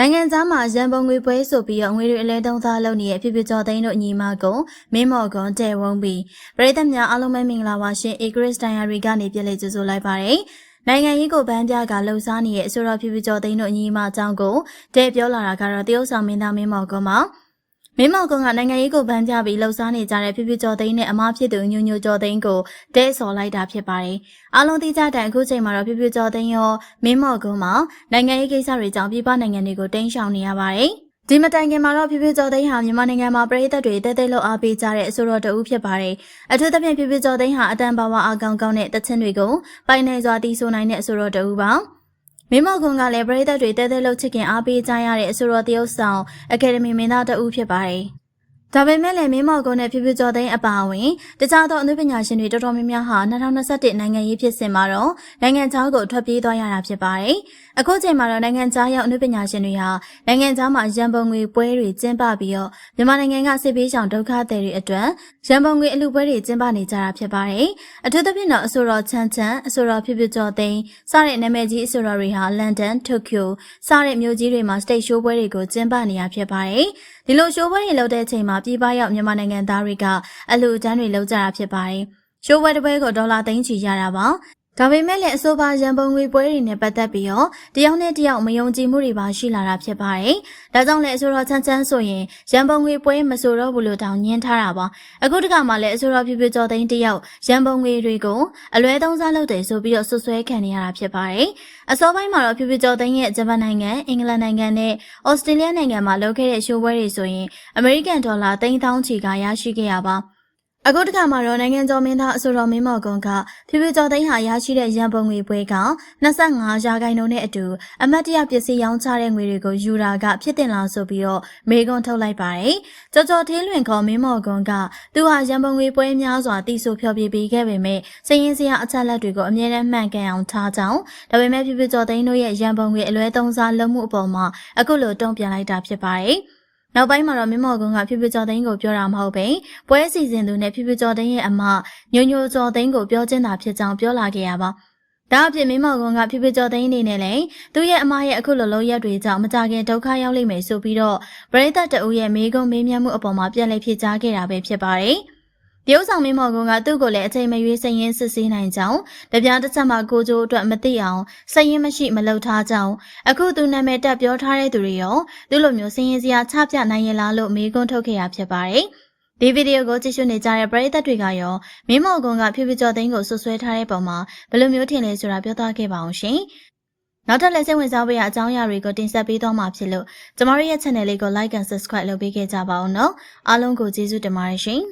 နိုင်ငံသားမှာရန်ပုံငွေပွဲဆိုပြီးတော့ငွေတွေအလဲတုံးသားလုပ်နေတဲ့ဖြစ်ဖြစ်ကျော်သိန်းတို့ညီမကုံမင်းမော်ကွန်တဲဝုံးပြီးပရိသတ်များအားလုံးပဲမင်္ဂလာပါရှင်အေဂရစ်တိုင်ယာရီကနေပြည့်လေကြိုဆိုလိုက်ပါတယ်နိုင်ငံရေးကိုဗန်းပြကလှုပ်ရှားနေတဲ့အဆိုတော်ဖြစ်ဖြစ်ကျော်သိန်းတို့ညီမအကြောင်းကိုတဲပြောလာတာကတော့တရုတ်ဆောင်မင်းသားမင်းမော်ကွန်မှာ မင်းမောင်ကွန်ကနိုင်ငံရေးကိုဗန်းပြပြီးလှုပ်ရှားနေကြတဲ့ဖြစ်ဖြစ်ကျော်သိန်းနဲ့အမဖြစ်သူညိုညိုကျော်သိန်းကိုတဲဆော်လိုက်တာဖြစ်ပါတယ်။အားလုံးသိကြတဲ့အအခုချိန်မှာတော့ဖြစ်ဖြစ်ကျော်သိန်းရောမင်းမောင်ကွန်မှာနိုင်ငံရေးကိစ္စတွေကြောင့်ပြည်ပနိုင်ငံတွေကိုတင်းရှောင်နေရပါတယ်။ဒီမတိုင်ခင်မှာတော့ဖြစ်ဖြစ်ကျော်သိန်းဟာမြန်မာနိုင်ငံမှာပြည်သက်တွေတဲတဲလောက်အားပေးကြတဲ့အဆိုတော်တဦးဖြစ်ပါတယ်။အထူးသဖြင့်ဖြစ်ဖြစ်ကျော်သိန်းဟာအတန်ပါဝါအကောင်ကောင်းတဲ့တခြင်းတွေကိုပိုင်နိုင်စွာတီးဆိုနိုင်တဲ့အဆိုတော်တဦးပါ။ မင်းမော်ကွန်ကလည်းပရိသတ်တွေတဲတဲလို့ချစ်ခင်အားပေးကြရတဲ့အဆိုတော်တရုပ်ဆောင်အကယ်ဒမီမင်းသားတဦးဖြစ်ပါတယ်။ ဒါပေမဲ့လည်းမင်းမော်ကွန်နဲ့ဖြူဖြူကျော်သိန်းအပါအဝင်တခြားသောအနုပညာရှင်တွေတော်တော်များများဟာ2021နိုင်ငံရေးဖြစ်စဉ်မှာတော့နိုင်ငံခြားကိုထွက်ပြေးသွားရတာဖြစ်ပါတယ်။အခုချိန်မှာတော့နိုင်ငံခြားရောက်အနုပညာရှင်တွေဟာနိုင်ငံခြားမှာရန်ပုံငွေပွဲတွေကျင်းပပြီးတော့မြန်မာနိုင်ငံကစစ်ပေးဆောင်ဒုက္ခသည်တွေအတွက်ရန်ပုံငွေအလူပွဲတွေကျင်းပနေကြတာဖြစ်ပါတယ်။အထူးသဖြင့်တော့အဆိုတော်ချမ်းချမ်းအဆိုတော်ဖြူဖြူကျော်သိန်းစတဲ့နာမည်ကြီးအဆိုတော်တွေဟာလန်ဒန်၊တိုကျိုစတဲ့မြို့ကြီးတွေမှာစတိတ်ရှိုးပွဲတွေကိုကျင်းပနေရဖြစ်ပါတယ်။ ဒီလိုရှိုးပွဲတွေလုပ်တဲ့အချိန်မှာပြည်ပရောက်မြန်မာနိုင်ငံသားတွေကအလူအတန်းတွေလုပ်ကြတာဖြစ်ပါတယ်။ရှိုးပွဲတစ်ပွဲကိုဒေါ်လာသိန်းချီရတာပါ။ ဒါပေမဲ့လည်းအဆိုပါရန်ပုံငွေပွဲတွေနဲ့ပတ်သက်ပြီးတော့တယောက်နဲ့တယောက်မယုံကြည်မှုတွေပါရှိလာတာဖြစ်ပါတယ်။ဒါကြောင့်လည်းအဆိုတော်ချမ်းချမ်းဆိုရင်ရန်ပုံငွေပွဲမဆိုတော့ဘူးလို့တောင်းညင်းထားတာပါ။အခုတခါမှလည်းအဆိုတော်ပြပြကျော်သိန်းတယောက်ရန်ပုံငွေတွေကိုအလွဲသုံးစားလုပ်တယ်ဆိုပြီးတော့ဆွဆွဲခံနေရတာဖြစ်ပါတယ်။အစောပိုင်းမှာတော့ပြပြကျော်သိန်းရဲ့ဂျပန်နိုင်ငံ၊အင်္ဂလန်နိုင်ငံနဲ့ဩစတြေးလျနိုင်ငံမှာလုပ်ခဲ့တဲ့ရှိုးပွဲတွေဆိုရင်အမေရိကန်ဒေါ်လာ3000ချီကရရှိခဲ့ရပါ။ အခုတခါမှာတော့နိုင်ငံကျော်မင်းသားအဆိုတော်မင်းမော်ကွန်ကဖြူဖြူကျော်သိန်းဟာရရှိတဲ့ရန်ပုံငွေပွဲက25ရာခိုင်နှုန်းနဲ့အတူအမတ်တရပစ္စည်းရောင်းချတဲ့ငွေတွေကိုယူတာကဖြစ်တင်လာဆိုပြီးတော့မေကွန်ထုတ်လိုက်ပါတယ်။ကြော်ကြော်သေးလွင်ခေါ်မင်းမော်ကွန်ကသူဟာရန်ပုံငွေပွဲများစွာတီးဆိုဖျော်ဖြေပေးခဲ့ပေမဲ့စည်ရင်စရာအချက်လက်တွေကိုအမြဲတမ်းမှန်ကန်အောင်ထားကြောင်းဒါပေမဲ့ဖြူဖြူကျော်သိန်းတို့ရဲ့ရန်ပုံငွေအလွဲသုံးစားလုပ်မှုအပေါ်မှာအခုလိုတုံ့ပြန်လိုက်တာဖြစ်ပါတယ်။ နောက်ပိုင်းမှာတော့မင်းမော်ကွန်းကဖြူဖြူကျော်သိန်းကိုပြောတာမဟုတ်ပဲပွဲစီစဉ်သူနဲ့ဖြူဖြူကျော်သိန်းရဲ့အမညိုညိုကျော်သိန်းကိုပြောချင်တာဖြစ်ကြောင်းပြောလာခဲ့ရပါဒါအပြင်မင်းမော်ကွန်းကဖြူဖြူကျော်သိန်းအနေနဲ့လည်းသူ့ရဲ့အမရဲ့အခုလိုလုံးရက်တွေကြောင့်မကြခင်ဒုက္ခရောက်လိမ့်မယ်ဆိုပြီးတော့ပရိသတ်တအုပ်ရဲ့မေးခွန်းမေးမြန်းမှုအပေါ်မှာပြန်လည်ဖြေကြားခဲ့တာပဲဖြစ်ပါတယ်။တ ရုတ်ဆောင်မင်းမော်ကွန်ကသူ့ကိုလည်းအချိန်မရွေးစရင်စစ်ဆေးနိုင်ကြောင်းတပြားတစ်ချက်မှကိုကြိုးအတွက်မသိအောင်စရင်မရှိမလုပ်ထားကြောင်းအခုသူနာမည်တက်ပြောထားတဲ့သူတွေရောသူ့လိုမျိုးစရင်စရာချပြနိုင်ရလားလို့မေးခွန်းထုတ်ခဲ့ရဖြစ်ပါတယ်ဒီဗီဒီယိုကိုကြည့်ရှုနေကြတဲ့ပရိသတ်တွေကရောမင်းမော်ကွန်ကဖြူဖြူကျော်သိန်းကိုဆွဆွဲထားတဲ့ပုံမှာဘယ်လိုမျိုးထင်လဲဆိုတာပြောသားခဲ့ပါအောင်ရှင်နောက်ထပ်လည်းစိတ်ဝင်စားဖို့ရအကြောင်းအရာတွေကိုတင်ဆက်ပေးသွားမှာဖြစ်လို့ကျမတို့ရဲ့ channel လေးကို like and subscribe လုပ်ပေးခဲ့ကြပါဦးနော်အားလုံးကိုကျေးဇူးတင်ပါတယ်ရှင်